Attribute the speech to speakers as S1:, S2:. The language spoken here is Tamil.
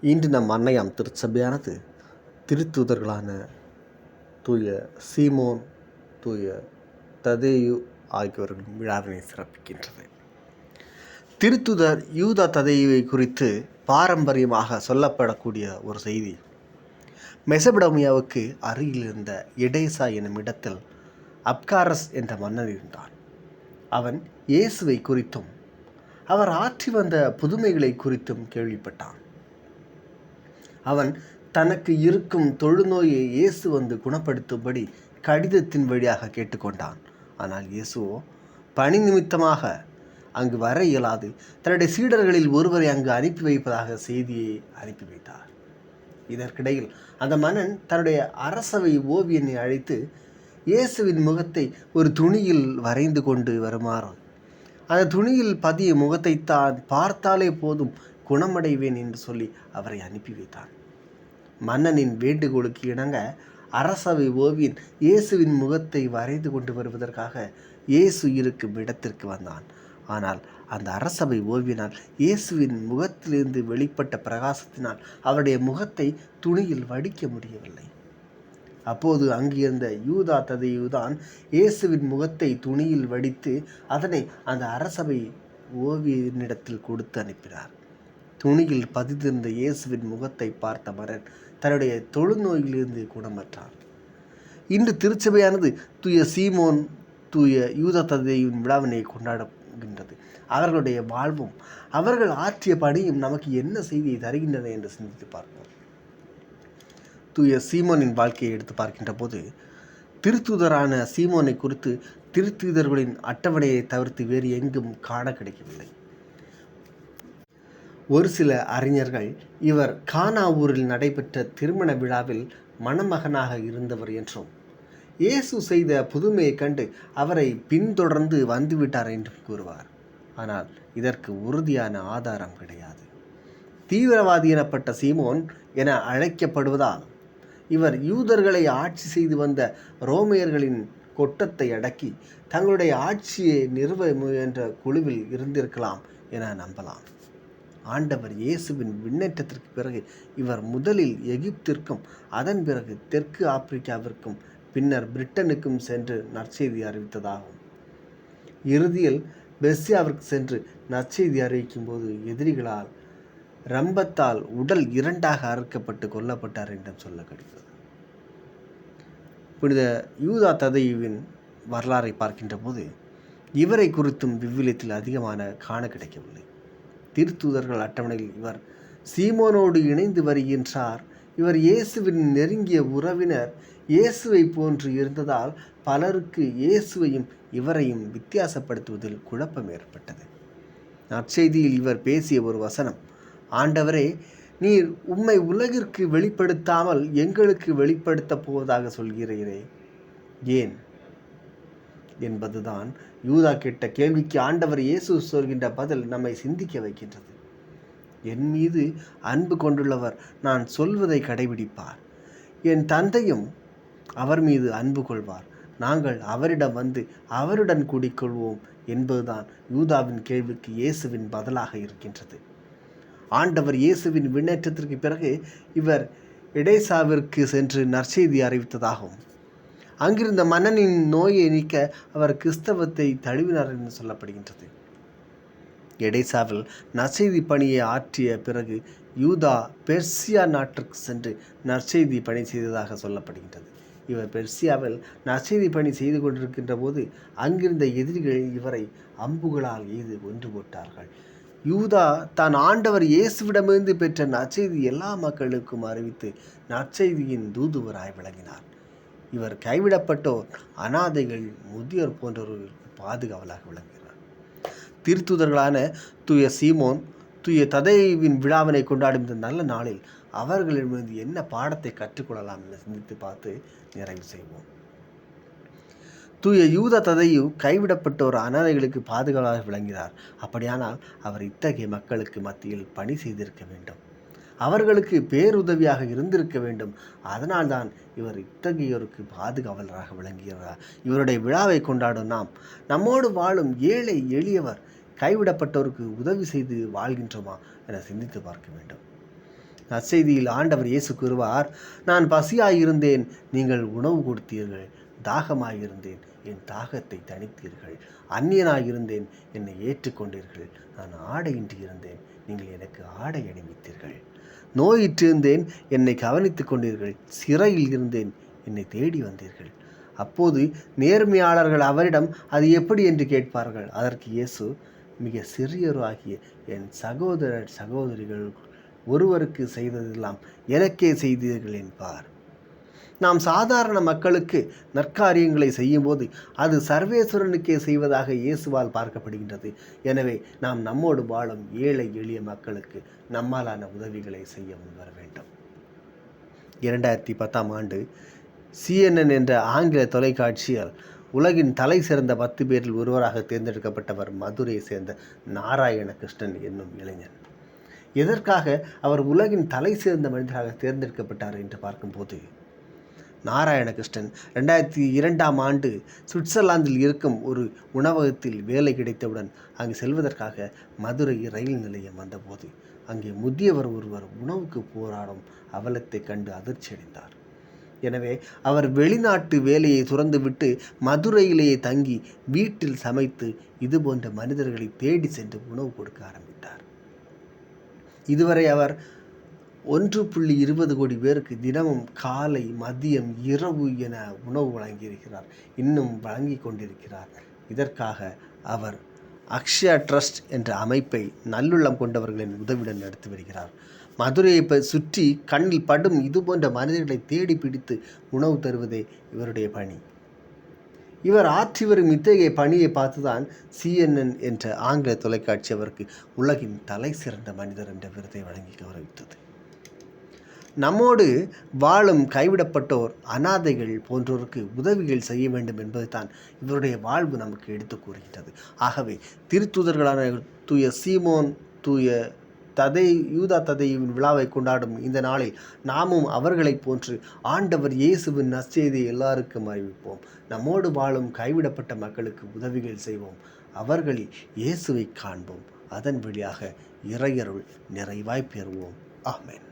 S1: இன்று நம் அன்னையாம் திருச்சபையானது திருத்தூதர்களான தூய சீமோன் தூய ததேயு ஆகியோர்களின் விழாவினை சிறப்பிக்கின்றது. திருத்துதர் யூதா ததேயுவை குறித்து பாரம்பரியமாக சொல்லப்படக்கூடிய ஒரு செய்தி. மெசபடமியாவுக்கு அருகில் இருந்த எடேசா எனும் இடத்தில் அப்காரஸ் என்ற மன்னன் இருந்தான். அவன் இயேசுவை குறித்தும் அவர் ஆற்றி வந்த புதுமைகளை குறித்தும் கேள்விப்பட்டான். அவன் தனக்கு இருக்கும் தொழுநோயை இயேசு வந்து குணப்படுத்தும்படி கடிதத்தின் வழியாக கேட்டுக்கொண்டான். ஆனால் இயேசுவோ பணி நிமித்தமாக அங்கு வர இயலாது. தன்னுடைய சீடர்களில் ஒருவரை அங்கு அனுப்பி வைப்பதாக செய்தியை அனுப்பி வைத்தார். இதற்கிடையில் அந்த மன்னன் தன்னுடைய அரசவை ஓவியனை அழைத்து இயேசுவின் முகத்தை ஒரு துணியில் வரைந்து கொண்டு வருமாறு. அந்த துணியில் பதிய முகத்தை தான் பார்த்தாலே போதும் குணமடைவேன் என்று சொல்லி அவரை அனுப்பி வைத்தான். மன்னனின் வேண்டுகோளுக்கு இணங்க அரசவை ஓவியன் இயேசுவின் முகத்தை வரைந்து கொண்டு வருவதற்காக இயேசு இருக்கும் இடத்திற்கு வந்தான். ஆனால் அந்த அரசவை ஓவியனால் இயேசுவின் முகத்திலிருந்து வெளிப்பட்ட பிரகாசத்தினால் அவருடைய முகத்தை துணியில் வடிக்க முடியவில்லை. அப்போது அங்கிருந்த யூதா ததையுதான் இயேசுவின் முகத்தை துணியில் வடித்து அதனை அந்த அரசவை ஓவியனிடத்தில் கொடுத்து அனுப்பினார். துணியில் பதிந்திருந்த இயேசுவின் முகத்தை பார்த்த மரன் தன்னுடைய தொழுநோயிலிருந்து குணமற்றார் இன்று திருச்சபையானது தூய சீமோன் தூய யூத ததையின் விழாவினை கொண்டாடுகின்றது. அவர்களுடைய வாழ்வும் அவர்கள் ஆற்றிய பணியும் நமக்கு என்ன செய்தியை தருகின்றன என்று சிந்தித்து பார்ப்போம். தூய சீமோனின் வாழ்க்கையை எடுத்து பார்க்கின்ற போது திருத்தூதரான சீமோனை குறித்து திருத்தூதர்களின் அட்டவணையை தவிர்த்து வேறு எங்கும் காண கிடைக்கவில்லை. ஒரு சில அறிஞர்கள் இவர் கானாவூரில் நடைபெற்ற திருமண விழாவில் மணமகனாக இருந்தவர் என்றும் இயேசு செய்த புதுமையைக் கண்டு அவரை பின்தொடர்ந்து வந்துவிட்டார் என்றும் கூறுவார். ஆனால் இதற்கு உறுதியான ஆதாரம் கிடையாது. தீவிரவாதி எனப்பட்ட சீமோன் என அழைக்கப்படுவதால் இவர் யூதர்களை ஆட்சி செய்து வந்த ரோமையர்களின் கொட்டத்தை அடக்கி தங்களுடைய ஆட்சியை நிறுவ முயன்ற குழுவில் இருந்திருக்கலாம் என நம்பலாம். ஆண்டவர் இயேசுவின் விண்ணேற்றத்திற்கு பிறகு இவர் முதலில் எகிப்திற்கும் அதன் பிறகு தெற்கு ஆப்பிரிக்காவிற்கும் பின்னர் பிரிட்டனுக்கும் சென்று நற்செய்தி அறிவித்ததாகும். இறுதியில் பெர்சியாவிற்கு சென்று நற்செய்தி அறிவிக்கும் போது எதிரிகளால் ரம்பத்தால் உடல் இரண்டாக அறுக்கப்பட்டு கொல்லப்பட்டார் என்றும் சொல்ல கிடைத்தது புனித யூதா ததையுவின் வரலாறை பார்க்கின்ற போது இவரை குறித்தும் விவிலியத்தில் அதிகமான காண கிடைக்கவில்லை. திருத்தூதர்கள் அட்டவணையில் இவர் சீமோனோடு இணைந்து வருகின்றார். இவர் இயேசுவின் நெருங்கிய உறவினர். இயேசுவை போன்று இருந்ததால் பலருக்கு இயேசுவையும் இவரையும் வித்தியாசப்படுத்துவதில் குழப்பம் ஏற்பட்டது. நற்செய்தியில் இவர் பேசிய ஒரு வசனம் ஆண்டவரே நீர் உம்மை உலகிற்கு வெளிப்படுத்தாமல் எங்களுக்கு வெளிப்படுத்தப் போவதாக சொல்கிறீரே. ஏன்? என்பதுதான் யூதா கேட்ட கேள்விக்கு ஆண்டவர் இயேசு சொல்கின்ற பதில் நம்மை சிந்திக்க வைக்கின்றது. என் மீது அன்பு கொண்டுள்ளவர் நான் சொல்வதை கடைபிடிப்பார். என் தந்தையும் அவர் மீது அன்பு கொள்வார். நாங்கள் அவரிடம் வந்து அவருடன் கூடிக்கொள்வோம் என்பதுதான் யூதாவின் கேள்விக்கு இயேசுவின் பதிலாக இருக்கின்றது. ஆண்டவர் இயேசுவின் விண்ணேற்றத்திற்கு பிறகு இவர் இடேசாவிற்கு சென்று நற்செய்தி அறிவித்ததாகும். அங்கிருந்த மன்னனின் நோயை நீக்க அவர் கிறிஸ்தவத்தை தழுவினார் என்று சொல்லப்படுகின்றது. எடேசாவில் நற்செய்தி பணியை ஆற்றிய பிறகு யூதா பெர்சியா நாட்டிற்கு சென்று நற்செய்தி பணி செய்ததாக சொல்லப்படுகின்றது. இவர் பெர்சியாவில் நற்செய்தி பணி செய்து கொண்டிருக்கின்ற போது அங்கிருந்த எதிரிகள் இவரை அம்புகளால் எய்து ஒன்று போட்டார்கள். யூதா தான் ஆண்டவர் இயேசுவிடமிருந்து பெற்ற நற்செய்தி எல்லா மக்களுக்கும் அறிவித்து நற்செய்தியின் தூதுவராய் விளங்கினார். இவர் கைவிடப்பட்டோர் அனாதைகள் முதியோர் போன்றவர்களுக்கு பாதுகாவலாக விளங்குகிறார். திருத்துதர்களான தூய சீமோன் தூய ததைவின் விழாவினை கொண்டாடும் இந்த நல்ல நாளில் அவர்களிடமிருந்து என்ன பாடத்தை கற்றுக்கொள்ளலாம் என சிந்தித்து பார்த்து நிறைவு செய்வோம். தூய யூத ததையு கைவிடப்பட்டோர் அனாதைகளுக்கு பாதுகாவலாக விளங்கினார் அப்படியானால் அவர் இத்தகைய மக்களுக்கு மத்தியில் பணி செய்திருக்க வேண்டும். அவர்களுக்கு பேருதவியாக இருந்திருக்க வேண்டும். அதனால்தான் இவர் இத்தகையோருக்கு பாதுகாவலராக விளங்குகிறார். இவருடைய விழாவை கொண்டாடும் நாம் நம்மோடு வாழும் ஏழை எளியவர் கைவிடப்பட்டோருக்கு உதவி செய்து வாழ்கின்றோமா என சிந்தித்து பார்க்க வேண்டும். நற்செய்தியில் ஆண்டவர் இயேசு கூறுவார் நான் பசியாயிருந்தேன் நீங்கள் உணவு கொடுத்தீர்கள். தாகமாயிருந்தேன். என் தாகத்தை தணித்தீர்கள். அந்நியனாயிருந்தேன். என்னை ஏற்றுக்கொண்டீர்கள். நான் ஆடையின்றி இருந்தேன் நீங்கள் எனக்கு ஆடை அணிவித்தீர்கள். நோயிற்றிருந்தேன். என்னை கவனித்துக் கொண்டீர்கள். சிறையில் இருந்தேன். என்னை தேடி வந்தீர்கள். அப்போது நேர்மையாளர்கள் அவரிடம் அது எப்படி? என்று கேட்பார்கள். அதற்கு இயேசு மிக சிறியராகிய என் சகோதரர் சகோதரிகள் ஒருவருக்கு செய்ததெல்லாம் எனக்கே செய்தீர்கள் என்பார். நாம் சாதாரண மக்களுக்கு நற்காரியங்களை செய்யும்போது அது சர்வேஸ்வரனுக்கே செய்வதாக இயேசுவால் பார்க்கப்படுகின்றது. எனவே நாம் நம்மோடு வாழும் ஏழை எளிய மக்களுக்கு நம்மாலான உதவிகளை செய்ய முன்வர வேண்டும். இரண்டாயிரத்தி பத்தாம் ஆண்டு சிஎன்என் என்ற ஆங்கில தொலைக்காட்சியால் உலகின் தலை சிறந்த பத்து பேரில் ஒருவராக தேர்ந்தெடுக்கப்பட்டவர் மதுரையை சேர்ந்த நாராயண கிருஷ்ணன் என்னும் இளைஞன். எதற்காக அவர் உலகின் தலை சிறந்த மனிதராக தேர்ந்தெடுக்கப்பட்டார் என்று பார்க்கும்போது நாராயணகிருஷ்ணன் ரெண்டாயிரத்தி இரண்டாம் ஆண்டு சுவிட்சர்லாந்தில் இருக்கும் ஒரு உணவகத்தில் வேலை கிடைத்தவுடன் அங்கு செல்வதற்காக மதுரை ரயில் நிலையம் வந்தபோது அங்கே முதியவர் ஒருவர் உணவுக்கு போராடும் அவலத்தை கண்டு அதிர்ச்சியடைந்தார். எனவே அவர் வெளிநாட்டு வேலையை துறந்துவிட்டு மதுரையிலேயே தங்கி வீட்டில் சமைத்து இது போன்ற மனிதர்களை தேடி சென்று உணவு கொடுக்க ஆரம்பித்தார். இதுவரை அவர் ஒன்று புள்ளி இருபது கோடி பேருக்கு தினமும் காலை மதியம் இரவு என உணவு வழங்கியிருக்கிறார். இன்னும் வழங்கி கொண்டிருக்கிறார் இதற்காக அவர் அக்ஷயா ட்ரஸ்ட் என்ற அமைப்பை நல்லுள்ளம் கொண்டவர்களின் உதவியுடன் நடத்தி வருகிறார். மதுரையை சுற்றி கண்ணில் படும் இது போன்ற மனிதர்களை தேடி பிடித்து உணவு தருவதே இவருடைய பணி. இவர் ஆற்றி வரும் இத்தகைய பணியை பார்த்துதான் சிஎன்என் என்ற ஆங்கில தொலைக்காட்சி அவருக்கு உலகின் தலை சிறந்த மனிதர் என்ற விருதை வழங்கி கௌரவித்தது. நம்மோடு வாழும் கைவிடப்பட்டோர் அனாதைகள் போன்றோருக்கு உதவிகள் செய்ய வேண்டும் என்பது தான் இவருடைய வாழ்வு நமக்கு எடுத்து கூறுகின்றது. ஆகவே திருத்தூதர்களான தூய சீமோன் தூய ததை யூதா ததையின் விழாவை கொண்டாடும் இந்த நாளில் நாமும் அவர்களைப் போன்று ஆண்டவர் இயேசுவின் நற்செய்தியை எல்லாருக்கும் அறிவிப்போம். நம்மோடு வாழும் கைவிடப்பட்ட மக்களுக்கு உதவிகள் செய்வோம். அவர்களில் இயேசுவை காண்போம். அதன் வழியாக இறையருள் நிறைவாய் பெறுவோம். ஆமேன்.